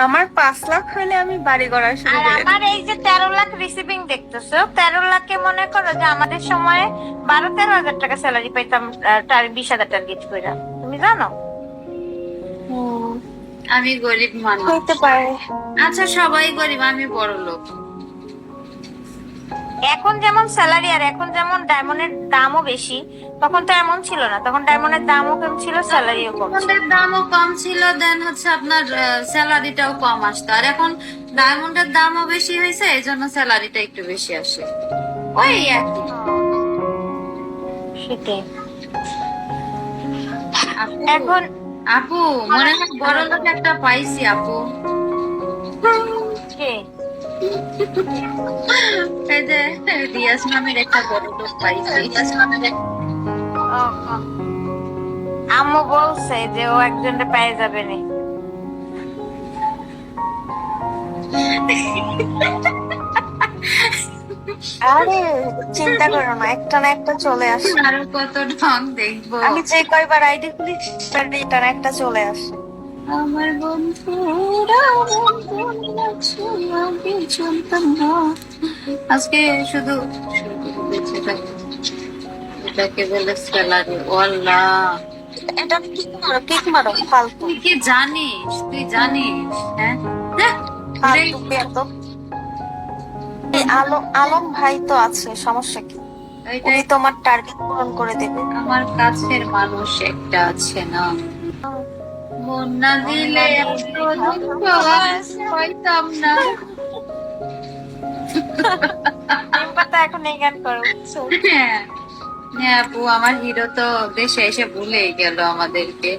আমার পাঁচ লাখ হলে আমি বাড়ি গড়া শুরু আর করে আমার এই যে তেরো লাখ রিসিভিং দেখতেছো তেরো লাখে মনে করো যে আমাদের সময়ে বারো তেরো হাজার টাকা স্যালারি পাইতাম বিশ হাজার টার্গেট করে তুমি জানো? আমি গরিব মানুষ। হইতে পারে। আচ্ছা সবাই গরিব আমি বড় লোক। এখন যেমন স্যালারি আর এখন যেমন ডায়মন্ডের দামও বেশি তখন তো এমন ছিল না। তখন ডায়মন্ডের দামও কম ছিল স্যালারিও কম ছিল। ডায়মন্ডের দামও কম ছিল দেন হচ্ছে আপনার স্যালারিটাও কম আসতো। আর এখন ডায়মন্ডের দামও বেশি হয়েছে এই জন্য স্যালারিটা একটু বেশি আসে। ওই সেটাই। আপু, এখন আপু মনে হয় বড় লোক একটা পাইছি আপু। এই যে রিয়াজ নামের একটা বড় লোক পাইছি রিয়াজ নামের এক- ও, ও। আম্মু বলছে যে ও একজনটা পেয়ে যাবে না। আরে চিন্তা করো না একটা না একটা চলে আসে। আরও কত ঢং দেখব। আমি যে কয়বার আইডি খুলি একটা না একটা চলে আসে। আমার বন্ধুরা না। আজকে শুধু। এটাকে বলে স্যালারি এটা কিক মারো কিক মারো ফালতু। তুই কি জানিস? তুই জানিস হ্যাঁ? ফালতু। আলম ভাই তো আছে সমস্যা কি? ওইটাই তোমার টার্গেট পূরণ করে দেবে। আমার কাছের মানুষ একটা আছে না? মন না দিলে এত দুঃখ পাইতাম না। এখন এই গান করে হ্যাঁ। হ্যাঁ আপু আমার হিরো তো দেশে এসে ভুলেই গেল আমাদেরকে।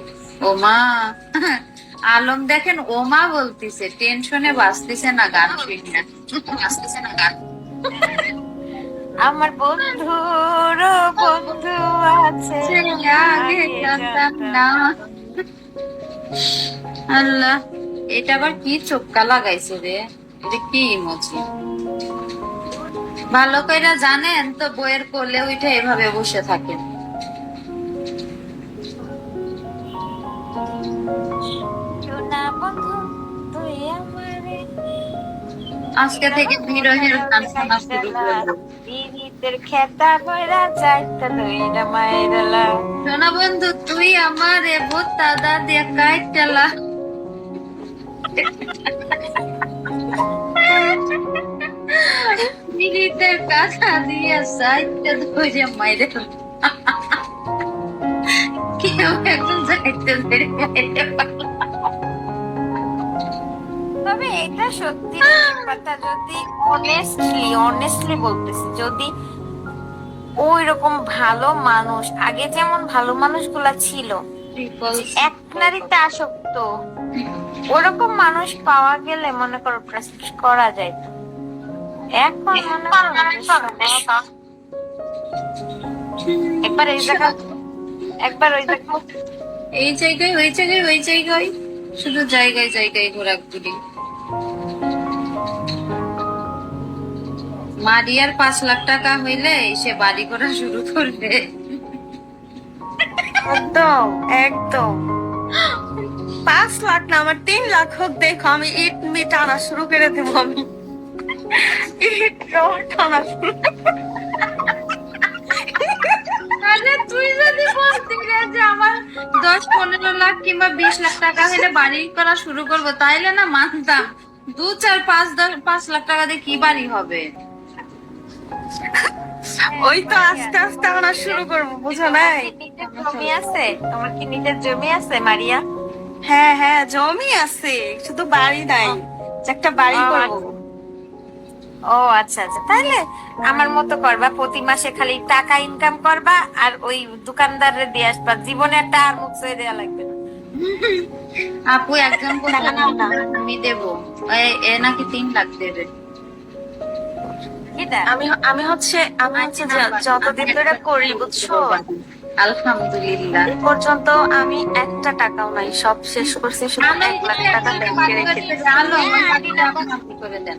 ওমা আলম দেখেন ওমা বলতিছে টেনশনে বাঁচতেছে না গান শুনে বাঁচতেছে না গান। আমার বন্ধুর বন্ধু আছে আগে জানতাম না। আল্লাহ এটা আবার কি চোক্কা লাগাইছে রে? এটা কি ইমোজি? ভালো কইরা জানেন তো বইয়ের কোলে উঠে এভাবে বসে থাকেন। আজকে থেকে বিরহের গান শোনা শুরু করব বিনীতের খেতা দইরা মায়েরালা সোনা বন্ধু, তুই আমার এ বোতা কাইটালা। মিনিটের কাছা দিয়ে সাইডটা ধরে মাইরে কেউ এখন যাইতে ধরে মাইরে তবে এটা সত্যি কথা যদি অনেস্টলি অনেস্টলি বলতেছি যদি ওই রকম ভালো মানুষ আগে যেমন ভালো মানুষগুলা ছিল এক নারীতে আসক্ত ওরকম মানুষ পাওয়া গেলে মনে করো প্রেস্টিজ করা যায়। এখন একবার এই জায়গা একবার ওই জায়গা। এই জায়গায় ওই জায়গায় ওই জায়গায়। শুধু জায়গায় জায়গায় ঘোরাঘুরি। মারিয়ার পাঁচ লাখ টাকা হইলে সে বাড়ি করা শুরু করবে। একদম একদম। পাঁচ লাখ না আমার তিন লাখ হোক দেখো আমি ইট মি টানা শুরু করে দেবো আমি। ইট টানা শুরু। আরে তুই যদি যে আমার দশ পনেরো লাখ কিংবা বিশ লাখ টাকা হলে বাড়ি করা শুরু করব তাইলে না মানতাম দু চার পাঁচ দশ পাঁচ লাখ টাকা দিয়ে কি বাড়ি হবে? ওই তো আস্তে আস্তে আনা শুরু করব বুঝো নাই? জমি আছে? তোমার কি নিজের জমি আছে মারিয়া? হ্যাঁ হ্যাঁ জমি আছে শুধু বাড়ি নাই একটা বাড়ি করব। ও আচ্ছা আচ্ছা। তাহলে আমার মতো করবা প্রতি মাসে খালি টাকা ইনকাম করবা আর ওই দোকানদারে দিয়ে আসবা। জীবনে একটা আর মুখ ছুঁয়ে দেওয়া লাগবে না। আপু একজন না। আমি দেবো। এ- এ নাকি তিন লাখ দেবে। এটা? আমি আমি হচ্ছে আমি হচ্ছে যতদিন ধরে করি বুঝছ? আলহামদুলিল্লাহ। পর্যন্ত আমি একটা টাকাও নাই সব শেষ করছি শুধু এক লাখ টাকা ব্যাংকে রেখে দেন।